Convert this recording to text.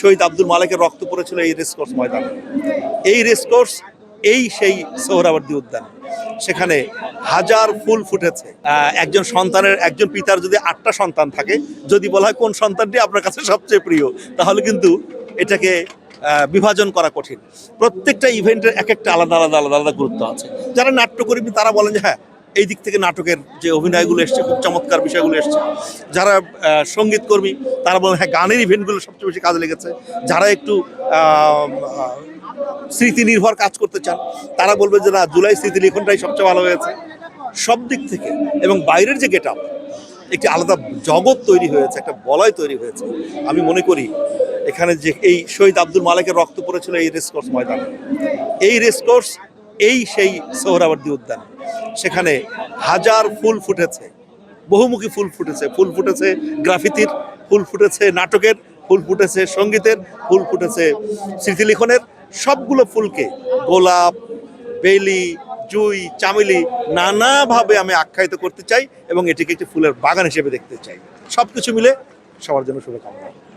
শহীদ আব্দুল মালিকের রক্ত পড়েছিল এই রেসকোর্স ময়দানে। এই রেসকোর্স এই সেই সোহরাবর্দী উদ্যান। সেখানে হাজার ফুল ফুটেছে। একজন সন্তানের, একজন পিতার যদি আটটা সন্তান থাকে, যদি বলা হয় কোন সন্তানটি আপনার কাছে সবচেয়ে প্রিয়, তাহলে কিন্তু এটাকে বিভাজন করা কঠিন। প্রত্যেকটা ইভেন্টের এক একটা আলাদা আলাদা আলাদা আলাদা গুরুত্ব আছে। যারা নাট্যকর্মী, তারা বলেন যে হ্যাঁ এই দিক থেকে নাটকের যে অভিনয়গুলো এসছে খুব চমৎকার বিষয়গুলো এসছে। যারা আহ, সঙ্গীতকর্মী তারা বলেন হ্যাঁ গানের ইভেন্টগুলো সবচেয়ে বেশি কাজে লেগেছে। যারা একটু স্মৃতি নির্ভর কাজ করতে চান তারা বলবে যে না জুলাই স্মৃতি লিখনটাই সবচেয়ে ভালো হয়েছে। সব দিক থেকে এবং বাইরের যে গেট আপ একটি আলাদা জগৎ তৈরি হয়েছে একটা বলয় তৈরি হয়েছে। আমি মনে করি এখানে যে এই শহীদ আব্দুল মালিকের রক্ত পড়েছিল এই রেসকোর্স ময়দানে। এই রেসকোর্স এই সেই সোহরাবর্দী উদ্যান। সেখানে হাজার ফুল ফুটেছে, বহুমুখী ফুল ফুটেছে। ফুল ফুটেছে গ্রাফিতির, ফুল ফুটেছে নাটকের, ফুল ফুটেছে সঙ্গীতের, ফুল ফুটেছে স্মৃতিলিখনের। সবগুলো ফুলকে গোলাপ, বেলি, জুই, চামেলি নানাভাবে আমি আখ্যায়িত করতে চাই এবং এটিকে একটি ফুলের বাগান হিসেবে দেখতে চাই। সব কিছু মিলে সবার জন্য শুভকামনা।